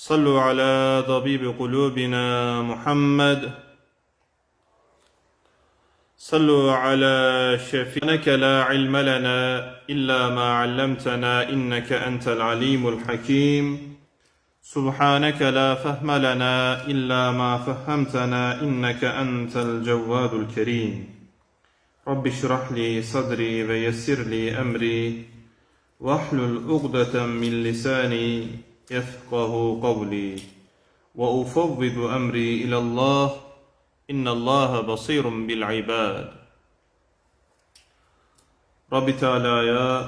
صلوا على طبيب قلوبنا محمد. صلوا على شفيعك لا علم لنا إلا ما علمتنا إنك أنت العليم الحكيم. سبحانك لا فهم لنا إلا ما فهمتنا إنك أنت الجواد الكريم. رب اشرح لي صدري ويسر لي أمري واحلل عقدة من لساني يفقه قولي وأفوض أمري إلى الله إن الله بصير بالعباد Rabbi Teala'ya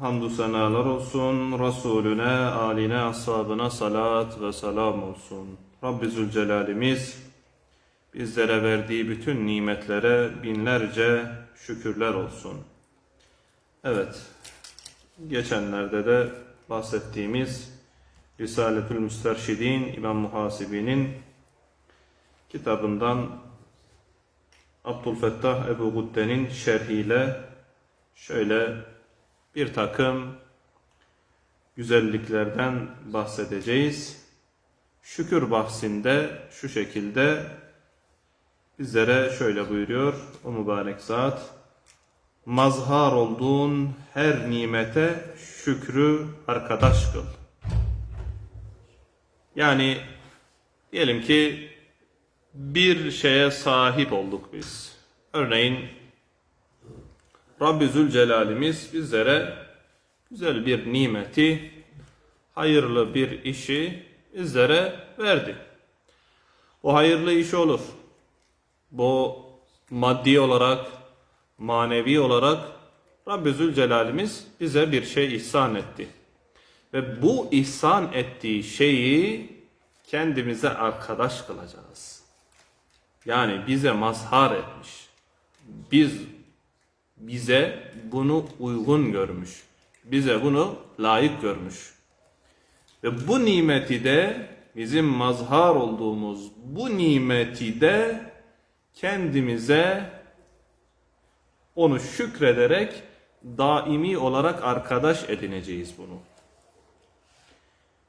hamdü senalar olsun, Resulüne, aline, ashabına salat ve selam olsun. Rabbi Zülcelal'imiz bizlere verdiği bütün nimetlere binlerce şükürler olsun. Evet, geçenlerde de bahsettiğimiz Risaletül Müsterşidin İmam Muhasibi'nin kitabından Abdülfettah Ebu Gudde'nin şerhiyle şöyle bir takım güzelliklerden bahsedeceğiz. Şükür bahsinde şu şekilde bizlere şöyle buyuruyor o mübarek zat. Mazhar olduğun her nimete şükrü arkadaş kıl. Yani diyelim ki bir şeye sahip olduk biz. Örneğin Rabbi Zülcelal'imiz bizlere güzel bir nimeti, hayırlı bir işi bizlere verdi. O hayırlı iş olur. Bu maddi olarak, manevi olarak Rabbi Zülcelal'imiz bize bir şey ihsan etti. Ve bu ihsan ettiği şeyi kendimize arkadaş kılacağız. Yani bize mazhar etmiş. Biz bize bunu uygun görmüş. Bize bunu layık görmüş. Ve bu nimeti de bizim mazhar olduğumuz bu nimeti de kendimize onu şükrederek daimi olarak arkadaş edineceğiz bunu.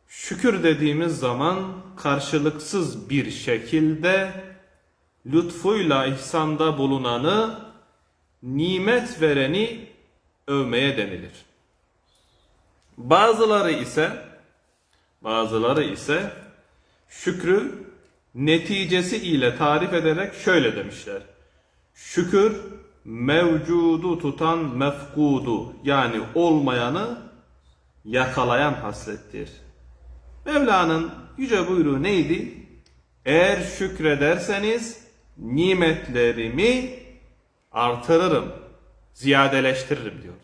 Şükür dediğimiz zaman karşılıksız bir şekilde lütfuyla ihsanda bulunanı, nimet vereni övmeye denilir. Bazıları ise bazıları ise şükrü neticesi ile tarif ederek şöyle demişler. Şükür mevcudu tutan mefkudu yani olmayanı yakalayan haslettir. Mevla'nın yüce buyruğu neydi? Eğer şükrederseniz nimetlerimi artırırım, ziyadeleştiririm diyordu.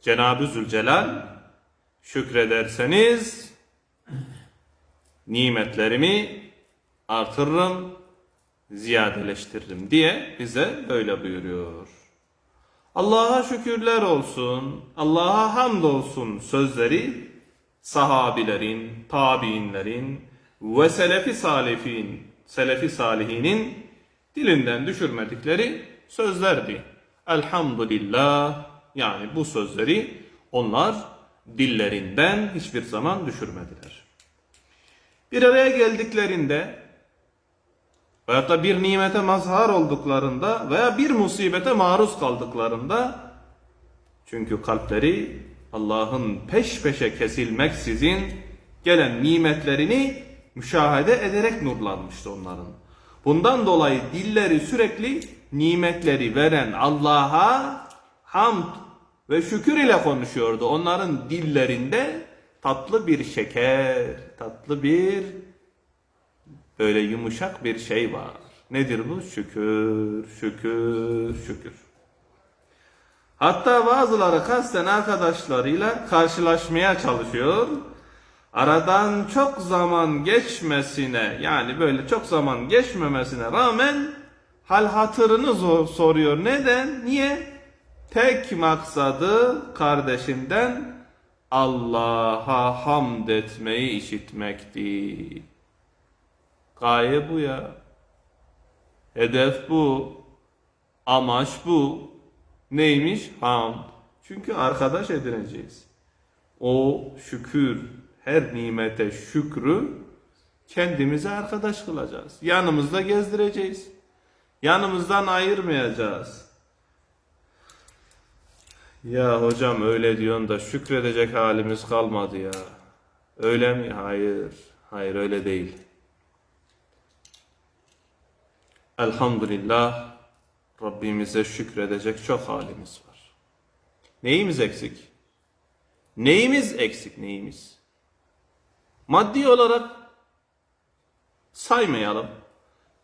Cenab-ı Zülcelal şükrederseniz nimetlerimi artırırım, ziyadeleştiririm diye bize böyle buyuruyor. Allah'a şükürler olsun, Allah'a hamd olsun sözleri sahabilerin, tabiinlerin ve selefi salifin, selefi salihinin dilinden düşürmedikleri sözlerdi. Elhamdülillah yani bu sözleri onlar dillerinden hiçbir zaman düşürmediler. Bir araya geldiklerinde veyahut da bir nimete mazhar olduklarında veya bir musibete maruz kaldıklarında çünkü kalpleri Allah'ın peş peşe kesilmeksizin gelen nimetlerini müşahede ederek nurlanmıştı onların. Bundan dolayı dilleri sürekli nimetleri veren Allah'a hamd ve şükür ile konuşuyordu. Onların dillerinde tatlı bir şeker, tatlı bir böyle yumuşak bir şey var. Nedir bu? Şükür, şükür, şükür. Hatta bazıları kasten arkadaşlarıyla karşılaşmaya çalışıyor aradan çok zaman geçmesine yani böyle çok zaman geçmemesine rağmen hal hatırını zor- soruyor. Neden? Niye? Tek maksadı kardeşinden Allah'a hamd etmeyi işitmekti. Gaye bu ya. Hedef bu. Amaç bu. Neymiş? Hamd. Çünkü arkadaş edineceğiz. O şükür, her nimete şükrü kendimize arkadaş kılacağız. Yanımızda gezdireceğiz. Yanımızdan ayırmayacağız. Ya hocam öyle diyorsun da şükredecek halimiz kalmadı ya. Öyle mi? Hayır. Hayır öyle değil. Elhamdülillah Rabbimize şükredecek çok halimiz var. Neyimiz eksik? Neyimiz eksik neyimiz? Maddi olarak saymayalım.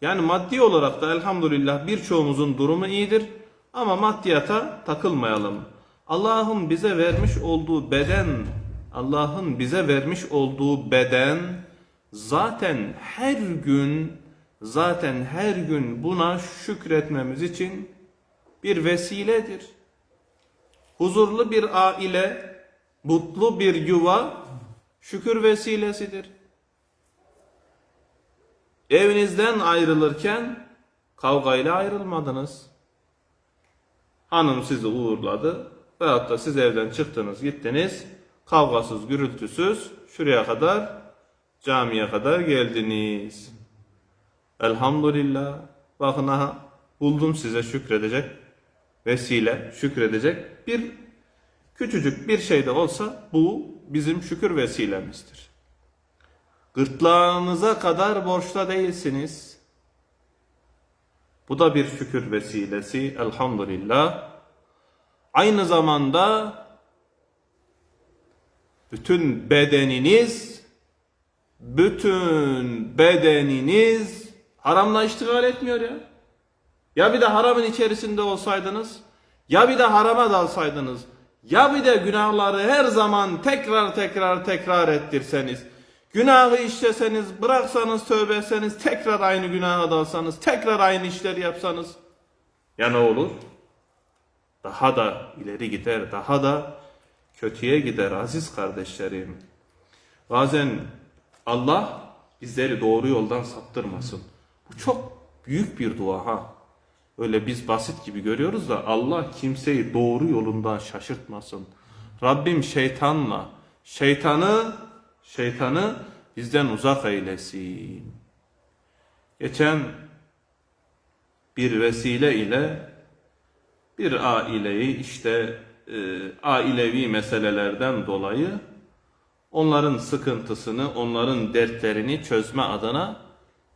Yani maddi olarak da elhamdülillah birçoğumuzun durumu iyidir ama maddiyata takılmayalım. Allah'ın bize vermiş olduğu beden, Allah'ın bize vermiş olduğu beden zaten her gün zaten her gün buna şükretmemiz için bir vesiledir. Huzurlu bir aile, mutlu bir yuva şükür vesilesidir. Evinizden ayrılırken kavgayla ayrılmadınız. Hanım sizi uğurladı veyahut da siz evden çıktınız gittiniz kavgasız gürültüsüz şuraya kadar camiye kadar geldiniz. Elhamdülillah bakın aha buldum size şükredecek vesile şükredecek bir küçücük bir şey de olsa bu bizim şükür vesilemizdir. Gırtlağınıza kadar borçta değilsiniz. Bu da bir şükür vesilesi elhamdülillah. Aynı zamanda bütün bedeniniz bütün bedeniniz haramla iştigal etmiyor ya. Ya bir de haramın içerisinde olsaydınız, ya bir de harama dalsaydınız, ya bir de günahları her zaman tekrar tekrar tekrar ettirseniz, günahı işleseniz, bıraksanız, tövbe etseniz, tekrar aynı günaha dalsanız, tekrar aynı işleri yapsanız, ya ne olur? Daha da ileri gider, daha da kötüye gider aziz kardeşlerim. Bazen Allah bizleri doğru yoldan saptırmasın. Bu çok büyük bir dua ha. Öyle biz basit gibi görüyoruz da Allah kimseyi doğru yolundan şaşırtmasın. Rabbim şeytanla, şeytanı, şeytanı bizden uzak eylesin. Geçen bir vesile ile bir aileyi işte e, ailevi meselelerden dolayı onların sıkıntısını, onların dertlerini çözme adına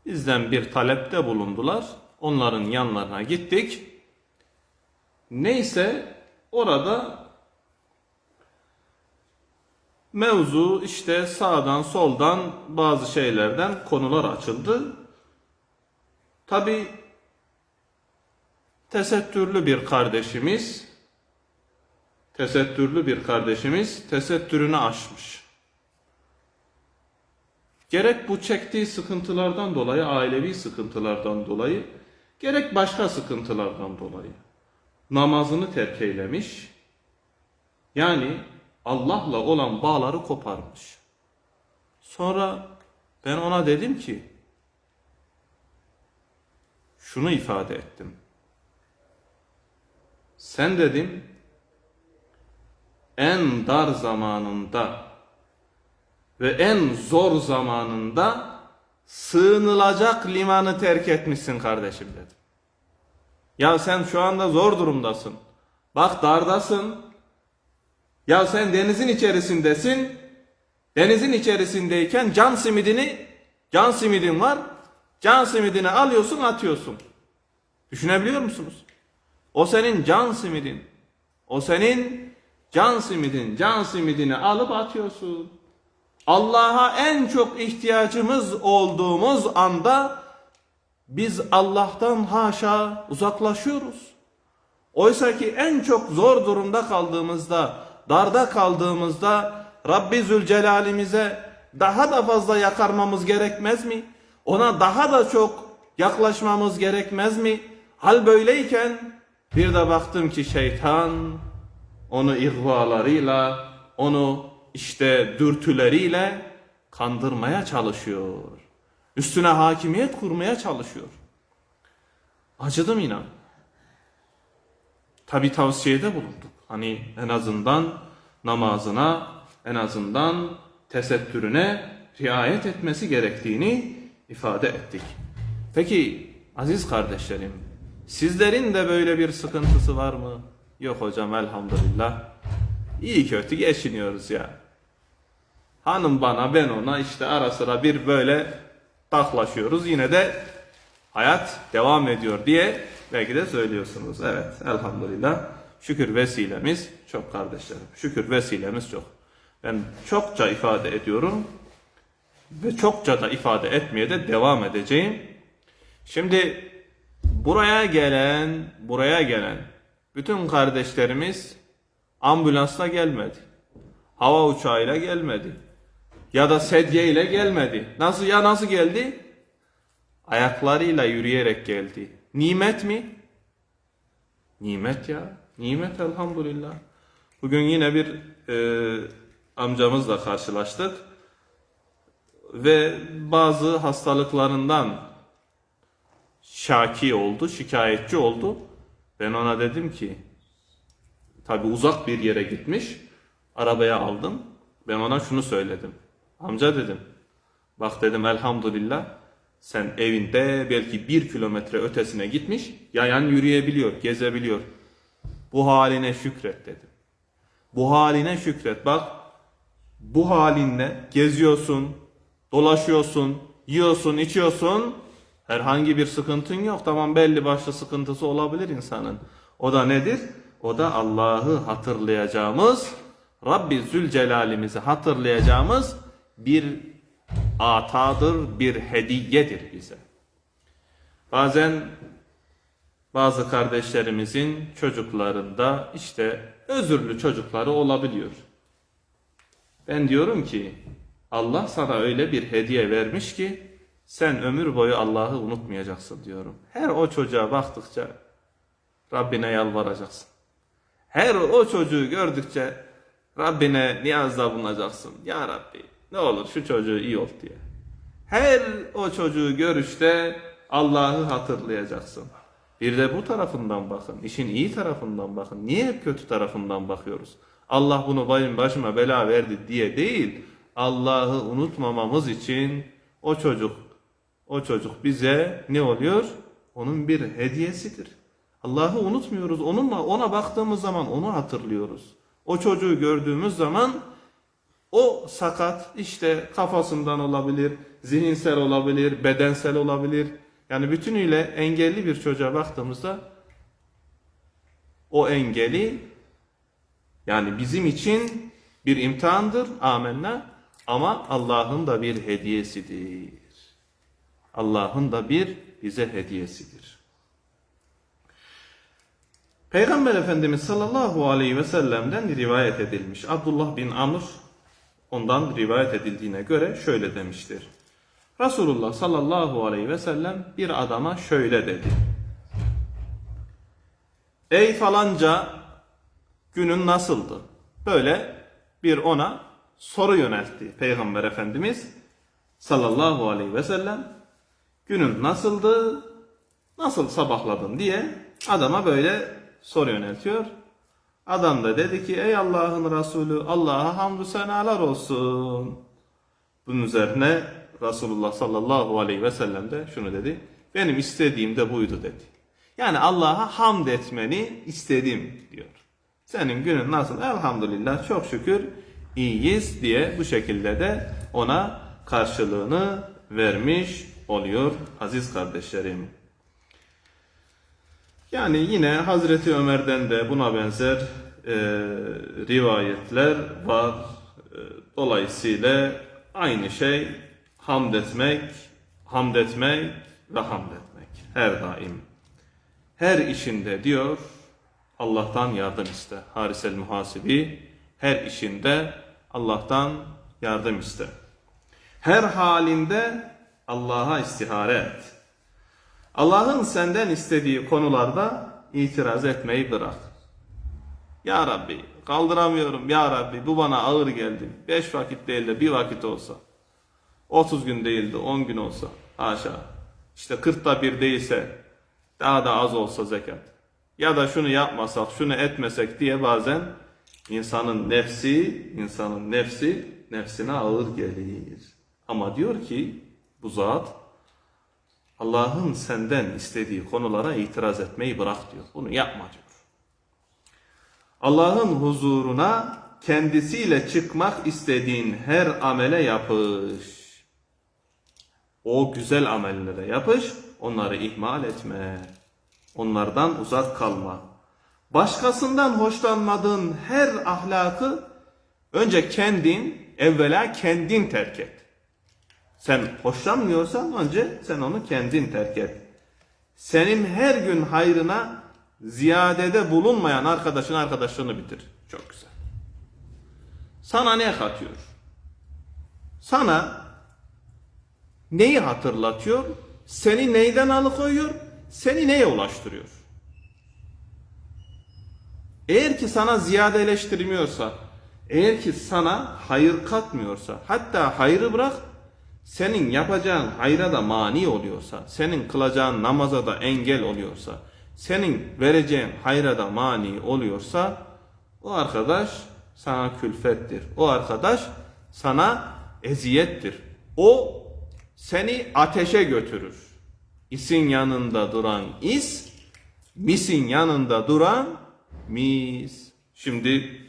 bizden bir talepte bulundular. Onların yanlarına gittik. Neyse orada mevzu işte sağdan soldan bazı şeylerden konular açıldı. Tabi tesettürlü bir kardeşimiz tesettürlü bir kardeşimiz tesettürünü aşmış. Gerek bu çektiği sıkıntılardan dolayı, ailevi sıkıntılardan dolayı, gerek başka sıkıntılardan dolayı namazını terk eylemiş. Yani Allah'la olan bağları koparmış. Sonra ben ona dedim ki şunu ifade ettim. Sen dedim en dar zamanında ve en zor zamanında sığınılacak limanı terk etmişsin kardeşim dedim. Ya sen şu anda zor durumdasın. Bak dardasın. Ya sen denizin içerisindesin. Denizin içerisindeyken can simidini, can simidin var. Can simidini alıyorsun atıyorsun. Düşünebiliyor musunuz? O senin can simidin. O senin can simidin, can simidini alıp atıyorsun. Allah'a en çok ihtiyacımız olduğumuz anda biz Allah'tan haşa uzaklaşıyoruz. Oysa ki en çok zor durumda kaldığımızda, darda kaldığımızda Rabbi Zülcelal'imize daha da fazla yakarmamız gerekmez mi? Ona daha da çok yaklaşmamız gerekmez mi? Hal böyleyken bir de baktım ki şeytan onu ihvalarıyla, onu işte dürtüleriyle kandırmaya çalışıyor. Üstüne hakimiyet kurmaya çalışıyor. Acıdım inan. Tabi tavsiyede bulunduk. Hani en azından namazına, en azından tesettürüne riayet etmesi gerektiğini ifade ettik. Peki aziz kardeşlerim, sizlerin de böyle bir sıkıntısı var mı? Yok hocam elhamdülillah. İyi kötü geçiniyoruz ya. Hanım bana ben ona işte ara sıra bir böyle taklaşıyoruz. Yine de hayat devam ediyor diye belki de söylüyorsunuz. Evet elhamdülillah. Şükür vesilemiz çok kardeşlerim. Şükür vesilemiz çok. Ben çokça ifade ediyorum ve çokça da ifade etmeye de devam edeceğim. Şimdi buraya gelen, buraya gelen bütün kardeşlerimiz ambulansla gelmedi. Hava uçağıyla gelmedi. Ya da sedye ile gelmedi. Nasıl ya nasıl geldi? Ayaklarıyla yürüyerek geldi. Nimet mi? Nimet ya. Nimet elhamdülillah. Bugün yine bir e, amcamızla karşılaştık. Ve bazı hastalıklarından şaki oldu, şikayetçi oldu. Ben ona dedim ki, tabi uzak bir yere gitmiş, arabaya aldım. Ben ona şunu söyledim. Amca dedim, bak dedim elhamdülillah, sen evinde belki bir kilometre ötesine gitmiş, yayan yürüyebiliyor, gezebiliyor. Bu haline şükret dedim. Bu haline şükret. Bak bu halinle geziyorsun, dolaşıyorsun, yiyorsun, içiyorsun. Herhangi bir sıkıntın yok. Tamam belli başlı sıkıntısı olabilir insanın. O da nedir? O da Allah'ı hatırlayacağımız, Rabbi Zülcelal'imizi hatırlayacağımız bir atadır, bir hediyedir bize. Bazen bazı kardeşlerimizin çocuklarında işte özürlü çocukları olabiliyor. Ben diyorum ki Allah sana öyle bir hediye vermiş ki sen ömür boyu Allah'ı unutmayacaksın diyorum. Her o çocuğa baktıkça Rabbine yalvaracaksın. Her o çocuğu gördükçe Rabbine niyazda bulunacaksın. Ya Rabbi ne olur şu çocuğu iyi ol diye. Her o çocuğu görüşte Allah'ı hatırlayacaksın. Bir de bu tarafından bakın. işin iyi tarafından bakın. Niye hep kötü tarafından bakıyoruz? Allah bunu benim başıma bela verdi diye değil. Allah'ı unutmamamız için o çocuk o çocuk bize ne oluyor? Onun bir hediyesidir. Allah'ı unutmuyoruz. Onunla ona baktığımız zaman onu hatırlıyoruz. O çocuğu gördüğümüz zaman o sakat işte kafasından olabilir, zihinsel olabilir, bedensel olabilir. Yani bütünüyle engelli bir çocuğa baktığımızda o engeli yani bizim için bir imtihandır amenna ama Allah'ın da bir hediyesidir. Allah'ın da bir bize hediyesidir. Peygamber Efendimiz sallallahu aleyhi ve sellem'den rivayet edilmiş. Abdullah bin Amr ondan rivayet edildiğine göre şöyle demiştir. Resulullah sallallahu aleyhi ve sellem bir adama şöyle dedi. Ey falanca günün nasıldı? Böyle bir ona soru yöneltti Peygamber Efendimiz sallallahu aleyhi ve sellem. Günün nasıldı? Nasıl sabahladın diye adama böyle soru yöneltiyor. Adam da dedi ki ey Allah'ın Resulü Allah'a hamdü senalar olsun. Bunun üzerine Resulullah sallallahu aleyhi ve sellem de şunu dedi. Benim istediğim de buydu dedi. Yani Allah'a hamd etmeni istedim diyor. Senin günün nasıl? Elhamdülillah çok şükür iyiyiz diye bu şekilde de ona karşılığını vermiş oluyor aziz kardeşlerim. Yani yine Hazreti Ömer'den de buna benzer e, rivayetler var. E, dolayısıyla aynı şey hamd etmek, hamd etmek ve hamd etmek her daim. Her işinde diyor Allah'tan yardım iste. Harisel muhasibi her işinde Allah'tan yardım iste. Her halinde Allah'a istihare et. Allah'ın senden istediği konularda itiraz etmeyi bırak. Ya Rabbi kaldıramıyorum ya Rabbi bu bana ağır geldi. Beş vakit değil de bir vakit olsa. 30 gün değil de 10 gün olsa. Haşa. İşte 40'ta bir değilse daha da az olsa zekat. Ya da şunu yapmasak, şunu etmesek diye bazen insanın nefsi, insanın nefsi nefsine ağır gelir. Ama diyor ki bu zat Allah'ın senden istediği konulara itiraz etmeyi bırak diyor. Bunu yapma diyor. Allah'ın huzuruna kendisiyle çıkmak istediğin her amele yapış. O güzel amellere yapış, onları ihmal etme. Onlardan uzak kalma. Başkasından hoşlanmadığın her ahlakı önce kendin, evvela kendin terk et. Sen hoşlanmıyorsan önce sen onu kendin terk et. Senin her gün hayrına ziyadede bulunmayan arkadaşın arkadaşlığını bitir. Çok güzel. Sana ne katıyor? Sana neyi hatırlatıyor? Seni neyden alıkoyuyor? Seni neye ulaştırıyor? Eğer ki sana ziyadeleştirmiyorsa, eğer ki sana hayır katmıyorsa, hatta hayrı bırak, senin yapacağın hayra da mani oluyorsa, senin kılacağın namaza da engel oluyorsa, senin vereceğin hayra da mani oluyorsa, o arkadaş sana külfettir. O arkadaş sana eziyettir. O seni ateşe götürür. İsin yanında duran is, misin yanında duran mis. Şimdi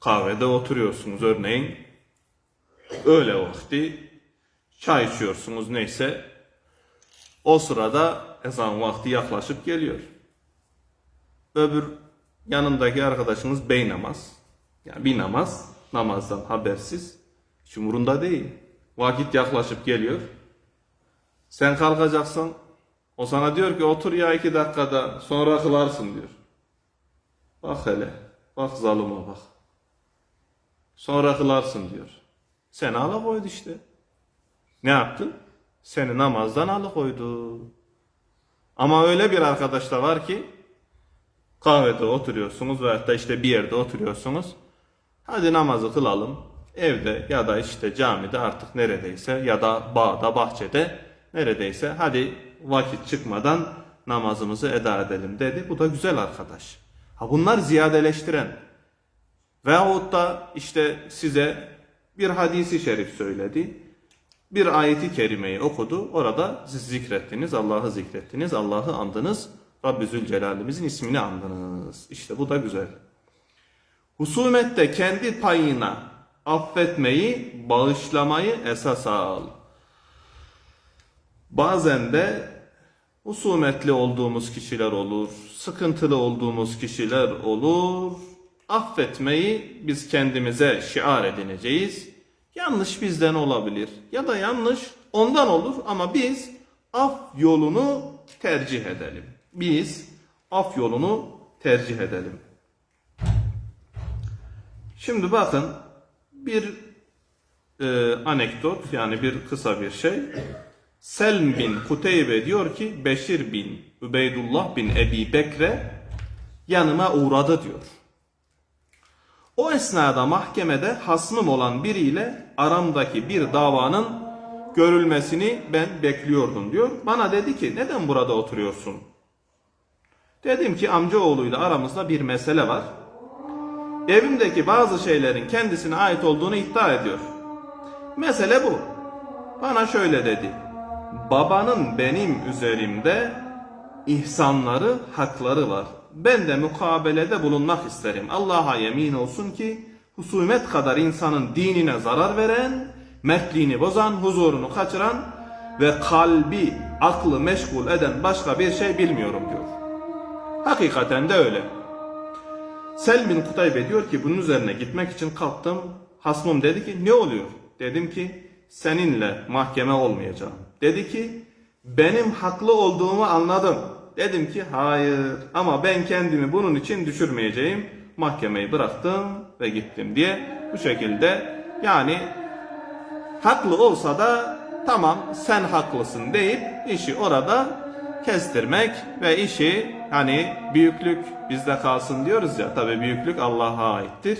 kahvede oturuyorsunuz örneğin. Öğle vakti çay içiyorsunuz neyse. O sırada ezan vakti yaklaşıp geliyor. Öbür yanındaki arkadaşınız bey namaz. Yani bir namaz, namazdan habersiz. Hiç umurunda değil. Vakit yaklaşıp geliyor. Sen kalkacaksın. O sana diyor ki otur ya iki dakikada sonra kılarsın diyor. Bak hele. Bak zalıma bak. Sonra kılarsın diyor. Seni alıkoydu işte. Ne yaptın? Seni namazdan alıkoydu. Ama öyle bir arkadaş da var ki kahvede oturuyorsunuz veyahut da işte bir yerde oturuyorsunuz. Hadi namazı kılalım. Evde ya da işte camide artık neredeyse ya da bağda bahçede neredeyse hadi vakit çıkmadan namazımızı eda edelim dedi. Bu da güzel arkadaş. Ha bunlar ziyadeleştiren veyahut da işte size bir hadisi şerif söyledi. Bir ayeti kerimeyi okudu. Orada siz zikrettiniz, Allah'ı zikrettiniz, Allah'ı andınız. Rabbi Zülcelal'imizin ismini andınız. İşte bu da güzel. Husumette kendi payına affetmeyi, bağışlamayı esas al. Bazen de husumetli olduğumuz kişiler olur, sıkıntılı olduğumuz kişiler olur. Affetmeyi biz kendimize şiar edineceğiz. Yanlış bizden olabilir ya da yanlış ondan olur ama biz af yolunu tercih edelim. Biz af yolunu tercih edelim. Şimdi bakın bir e, anekdot yani bir kısa bir şey. Selm bin Kuteybe diyor ki Beşir bin Übeydullah bin Ebi Bekre yanıma uğradı diyor. O esnada mahkemede hasmım olan biriyle aramdaki bir davanın görülmesini ben bekliyordum diyor. Bana dedi ki neden burada oturuyorsun? Dedim ki amcaoğluyla aramızda bir mesele var. Evimdeki bazı şeylerin kendisine ait olduğunu iddia ediyor. Mesele bu. Bana şöyle dedi. Babanın benim üzerimde ihsanları, hakları var. Ben de mukabelede bulunmak isterim. Allah'a yemin olsun ki husumet kadar insanın dinine zarar veren, mertliğini bozan, huzurunu kaçıran ve kalbi, aklı meşgul eden başka bir şey bilmiyorum diyor. Hakikaten de öyle. Sel bin Kutaybe diyor ki bunun üzerine gitmek için kalktım. Hasmım dedi ki ne oluyor? Dedim ki seninle mahkeme olmayacağım. Dedi ki benim haklı olduğumu anladım. Dedim ki hayır ama ben kendimi bunun için düşürmeyeceğim. Mahkemeyi bıraktım ve gittim diye bu şekilde yani haklı olsa da tamam sen haklısın deyip işi orada kestirmek ve işi hani büyüklük bizde kalsın diyoruz ya tabi büyüklük Allah'a aittir.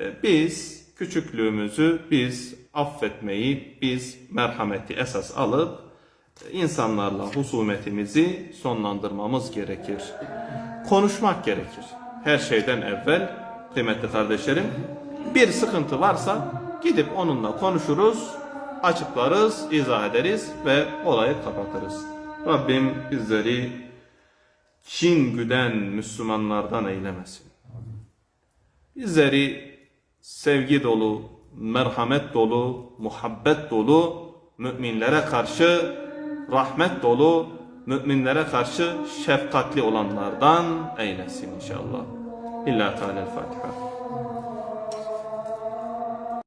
E, Biz küçüklüğümüzü biz affetmeyi biz merhameti esas alıp insanlarla husumetimizi sonlandırmamız gerekir. Konuşmak gerekir. Her şeyden evvel kıymetli kardeşlerim bir sıkıntı varsa gidip onunla konuşuruz, açıklarız, izah ederiz ve olayı kapatırız. Rabbim bizleri kin güden Müslümanlardan eylemesin. Bizleri sevgi dolu, merhamet dolu, muhabbet dolu, müminlere karşı rahmet dolu, müminlere karşı şefkatli olanlardan eylesin inşallah. İlla Teala Fatiha.